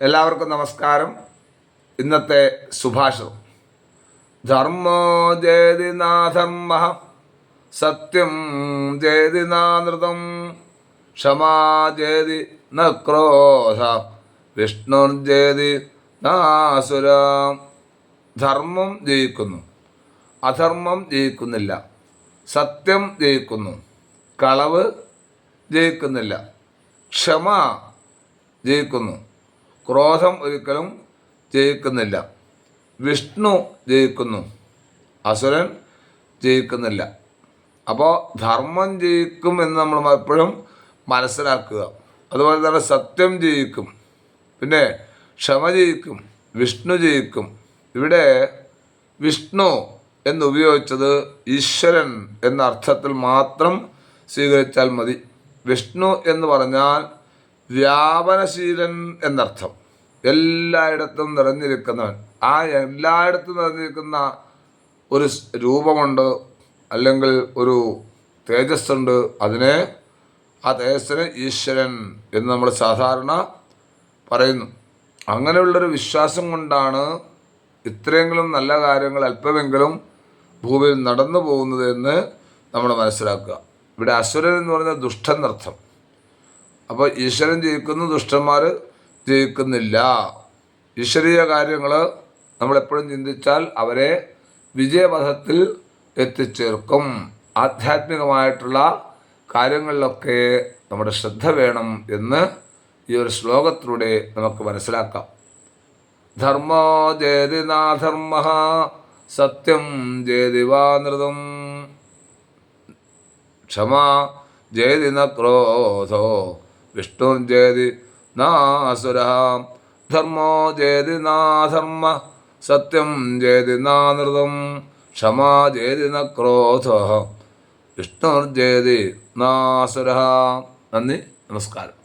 എല്ലാവർക്കും നമസ്കാരം. ഇന്നത്തെ സുഭാഷിതം ധർമ്മോ ജയതി നാധർമ്മ സത്യം ജയതി നാനൃതം ക്ഷമാ ജയതി ക്രോധ വിഷ്ണുർജയതി നാസുര ധർമ്മം ജയിക്കുന്നു. അധർമ്മം ജയിക്കുന്നില്ല. സത്യം ജയിക്കുന്നു. കളവ് ജയിക്കുന്നില്ല. ക്ഷമ ജയിക്കുന്നു. ക്രോധം ഒരിക്കലും ജയിക്കുന്നില്ല. വിഷ്ണു ജയിക്കുന്നു. അസുരൻ ജയിക്കുന്നില്ല. അപ്പോൾ ധർമ്മം ജയിക്കും എന്ന് നമ്മൾ എപ്പോഴും മനസ്സിലാക്കുക. അതുപോലെ തന്നെ സത്യം ജയിക്കും. പിന്നെ ക്ഷമ ജയിക്കും. വിഷ്ണു ജയിക്കും. ഇവിടെ വിഷ്ണു എന്ന് ഉപയോഗിച്ചത് ഈശ്വരൻ എന്ന അർത്ഥത്തിൽ മാത്രം സ്വീകരിച്ചാൽ മതി. വിഷ്ണു എന്ന് പറഞ്ഞാൽ വ്യാപനശീലൻ എന്നർത്ഥം. എല്ലായിടത്തും നിറഞ്ഞിരിക്കുന്നവൻ. ആ എല്ലായിടത്തും നിറഞ്ഞിരിക്കുന്ന ഒരു രൂപമുണ്ട് അല്ലെങ്കിൽ ഒരു തേജസ്സുണ്ട് അതിനെ ആ തേജസ്സിന് ഈശ്വരൻ എന്ന് നമ്മൾ സാധാരണ പറയുന്നു. അങ്ങനെയുള്ളൊരു വിശ്വാസം കൊണ്ടാണ് ഇത്രയെങ്കിലും നല്ല കാര്യങ്ങൾ അല്പമെങ്കിലും ഭൂമിയിൽ നടന്നു പോകുന്നത് എന്ന് നമ്മൾ മനസ്സിലാക്കുക. ഇവിടെ അസുരൻ എന്ന് പറഞ്ഞാൽ ദുഷ്ടനർത്ഥം അപ്പോൾ ഈശ്വരൻ ജയിക്കുന്നു ദുഷ്ടന്മാർ ജയിക്കുന്നില്ല ഈശ്വരീയ കാര്യങ്ങൾ നമ്മളെപ്പോഴും ചിന്തിച്ചാൽ അവരെ വിജയപഥത്തിൽ എത്തിച്ചേർക്കും. ആധ്യാത്മികമായിട്ടുള്ള കാര്യങ്ങളിലൊക്കെ നമ്മുടെ ശ്രദ്ധ വേണം എന്ന് ഈ ഒരു ശ്ലോകത്തിലൂടെ നമുക്ക് മനസ്സിലാക്കാം. ധർമ്മോ ജയതി നാധർമ്മ സത്യം ജയതി വാനൃതം ക്ഷമ ജയതി ന ക്രോധോ വിഷ്ണുർജയതി നാസുര ധർമ്മോ ജയതി നാധർമ്മ. സത്യം ജയതി നാനൃതം. ക്ഷമാ ജയതി ന ക്രോധ വിഷ്ണുർജയതി നാസുര നന്ദി നമസ്കാരം.